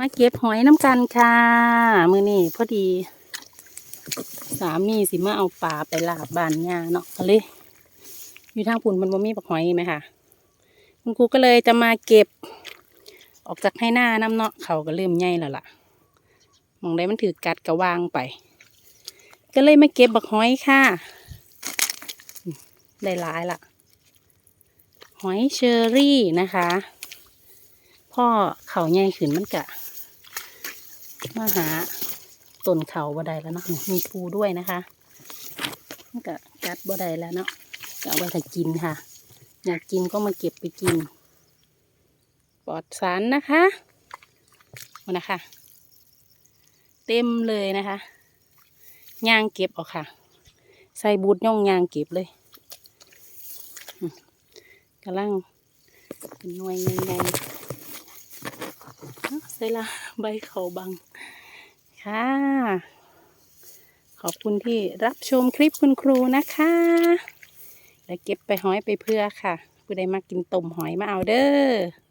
มาเก็บหอยน้ำกันค่ะ มือนี่พอดี สามีสิมาเอาปลาไปลาบบานยาเนาะเลย อยู่ทางปุ่นมันบ่มีปักหอยไหมค่ะ คุณครูก็เลยจะมาเก็บ ออกจากให้หน้าน้ำเนาะเขาก็เริ่มใหญ่แล้วล่ะ มองได้มันถือกัดก็วางไป ก็เลยมาเก็บบักหอยค่ะ ได้หลายละหอยเชอรี่นะคะพ่อเขาใหญ่ขึ้นมันกะ มาหาต้นเขาบ่ได้แล้วเนาะมีปูด้วยนะคะมันกะกัดบ่ได้แล้วเนาะก็เอาไว้ถ้ากินค่ะ อยากกินก็มาเก็บไปกิน ปลอดสารนะคะมานะคะ เต็มเลยนะคะย่างเก็บออกค่ะ ใส่บูทย่องยางเก็บเลยกำลังเป็นหน่วยใหญ่ๆ ใส่ละใบเขาบัง ค่ะ ขอบคุณที่รับชมคลิปคุณครูนะคะ และเก็บไปหอยไปเพื่อค่ะ ผู้ใดมากินต้มหอยมาเอาเด้อ